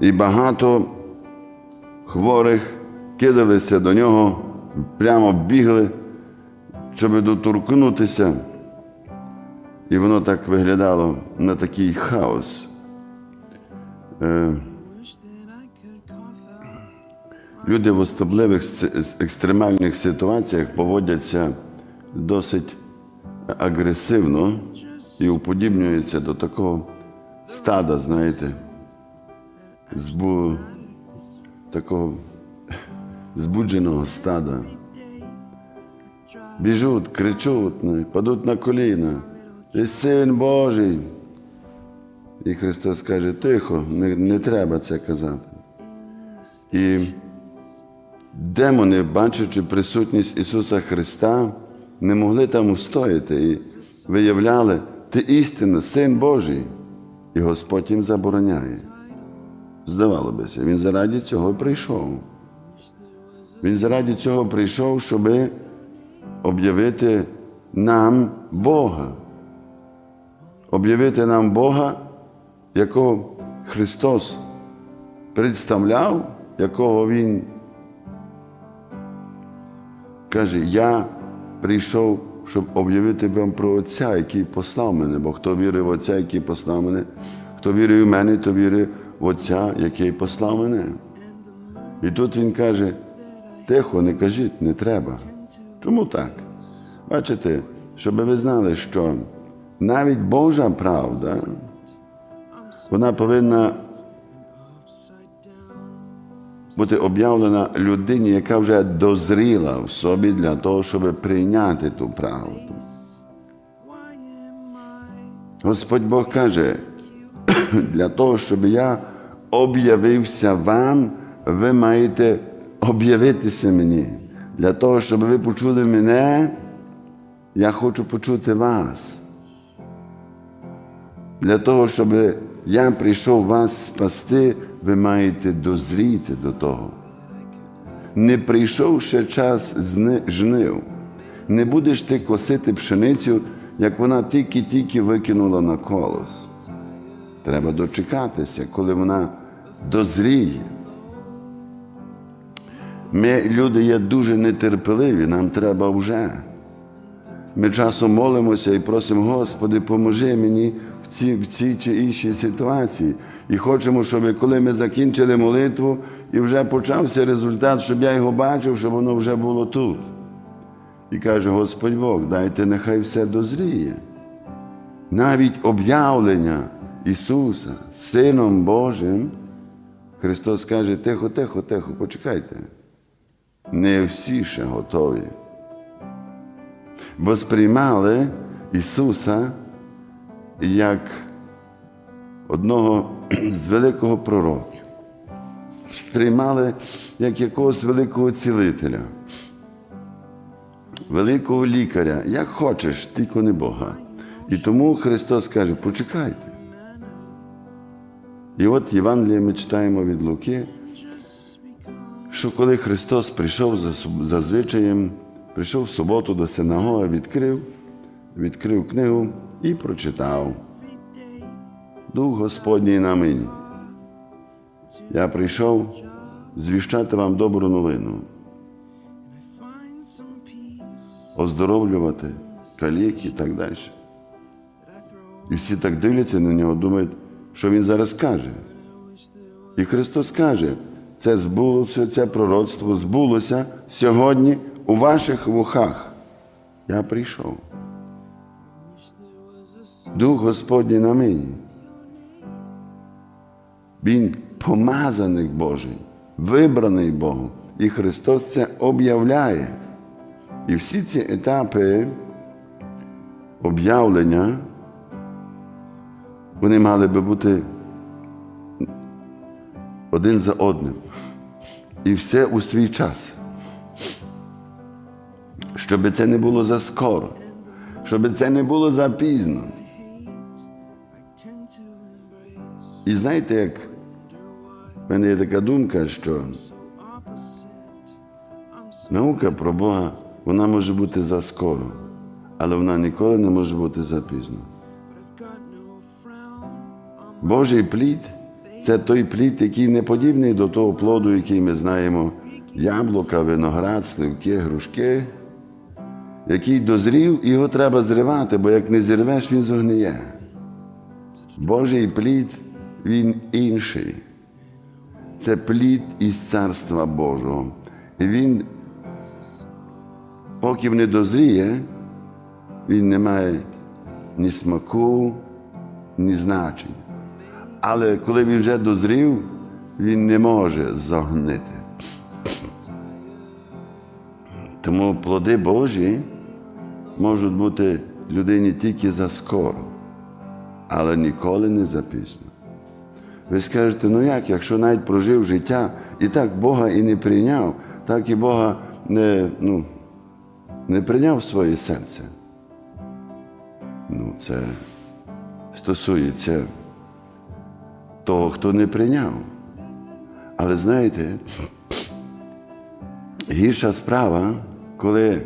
І багато хворих кидалися до нього, прямо бігли, щоб доторкнутися. І воно так виглядало на такий хаос. Е, Люди в особливих екстремальних ситуаціях поводяться досить агресивно і уподібнюються до такого стада, знаєте, збу... такого збудженого стада. Біжуть, кричуть, ну, падуть на коліна. Ти син Божий. І Христос каже, тихо, не, не треба це казати. І демони, бачачи присутність Ісуса Христа, не могли там устояти і виявляли, ти істинно, Син Божий, і Господь їм забороняє. Здавало бися, Він заради цього прийшов. Він заради цього прийшов, щоб об'явити нам Бога. Об'явити нам Бога, якого Христос представляв, якого Він каже, я прийшов, щоб об'явити вам про Отця, який послав мене, бо хто вірив в Отця, який послав мене, хто вірив в мене, то вірив в Отця, який послав мене. І тут він каже, тихо, не кажіть, не треба. Чому так? Бачите, щоб ви знали, що навіть Божа правда, вона повинна бути об'явлена людині, яка вже дозріла в собі для того, щоб прийняти ту правду. Господь Бог каже, для того, щоб я об'явився вам, ви маєте об'явитися мені. Для того, щоб ви почули мене, я хочу почути вас. Для того, щоб я прийшов вас спасти, ви маєте дозріти до того. Не прийшов ще час жнив. Не будеш ти косити пшеницю, як вона тільки-тільки викинула на колос. Треба дочекатися, коли вона дозріє. Ми, люди, є дуже нетерпеливі, нам треба вже. Ми часом молимося і просимо, Господи, поможи мені в цій, в цій чи іншій ситуації. І хочемо, щоб коли ми закінчили молитву і вже почався результат, щоб я його бачив, щоб воно вже було тут. І каже Господь Бог, дайте нехай все дозріє. Навіть об'явлення Ісуса, Сином Божим, Христос каже, тихо, тихо, тихо, почекайте. Не всі ще готові бо сприймали Ісуса як одного з великого пророків, сприймали як якогось великого цілителя, великого лікаря, як хочеш, тільки не Бога. І тому Христос каже, почекайте. І от Євангеліє ми читаємо від Луки, що коли Христос прийшов за, за звичаєм, прийшов в суботу до синагоги, відкрив, відкрив книгу і прочитав. Дух Господній на мені. Я прийшов звіщати вам добру новину, оздоровлювати калік і так далі. І всі так дивляться на нього, думають, що він зараз каже. І Христос каже, це збулося, це пророцтво збулося сьогодні у ваших вухах. Я прийшов. Дух Господній на мені. Він помазаник Божий, вибраний Богом. І Христос це об'являє. І всі ці етапи об'явлення, вони мали би бути один за одним. І все у свій час. Щоб це не було заскоро, щоб це не було запізно. І знаєте, як в мене є така думка, що наука про Бога, вона може бути заскоро, але вона ніколи не може бути запізно. Божий плід це той плід, який не подібний до того плоду, який ми знаємо: яблука, виноград, сливки, грушки, який дозрів, його треба зривати, бо як не зірвеш, він зогниє. Божий плід, він інший. Це плід із Царства Божого. І він, поки не дозріє, він не має ні смаку, ні значення. Але коли він вже дозрів, він не може загнити. Тому плоди Божі можуть бути людині тільки заскоро, але ніколи не запізно. Ви скажете, ну як, якщо навіть прожив життя і так Бога і не прийняв, так і Бога не, ну, не прийняв своє серце. Ну, це стосується того, хто не прийняв. Але знаєте, гірша справа, коли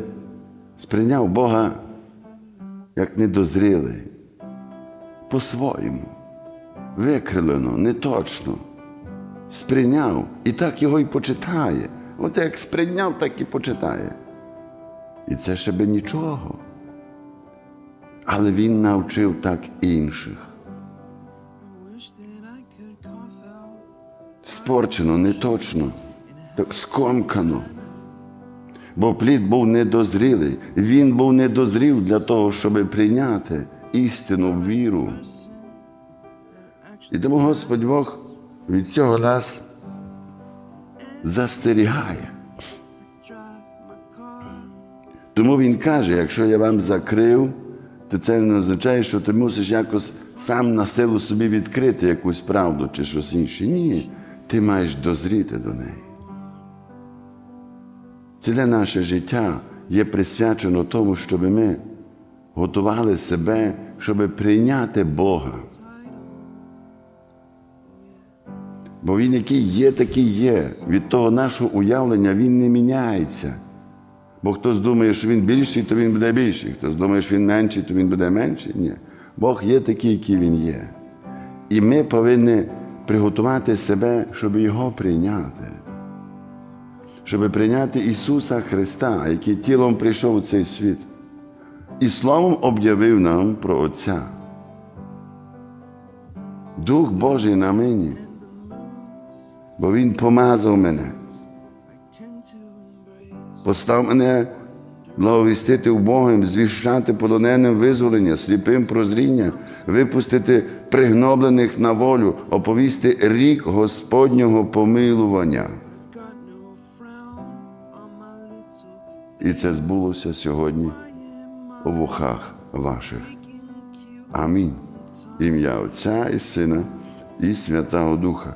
сприйняв Бога як недозрілий, по-своєму, викрилено, неточно, сприйняв і так його і почитає. От як сприйняв, так і почитає. І це ще би нічого. Але він навчив так інших. Спорчено, неточно, скомкано. Бо плід був недозрілий. Він був недозрів для того, щоб прийняти істину, віру. І тому Господь Бог від цього нас застерігає. Тому Він каже, якщо я вам закрив, то це не означає, що ти мусиш якось сам на силу собі відкрити якусь правду чи щось інше. Ні, ти маєш дозріти до неї. Ціле наше життя є присвячено тому, щоб ми готували себе, щоб прийняти Бога. Бо Він, який є, такий є. Від того нашого уявлення він не міняється. Бо хтось думає, що він більший, то він буде більший. Хтось думає, що він менший, то він буде менший. Ні. Бог є такий, який він є. І ми повинні приготувати себе, щоб його прийняти. Щоб прийняти Ісуса Христа, який тілом прийшов у цей світ. І словом об'явив нам про Отця. Дух Божий на мені. Бо Він помазав мене. Постав мене благовістити убогим, звіщати полоненим визволення, сліпим прозріння, випустити пригноблених на волю, оповісти рік Господнього помилування. І це збулося сьогодні у вухах ваших. Амінь. Ім'я Отця і Сина і Святого Духа.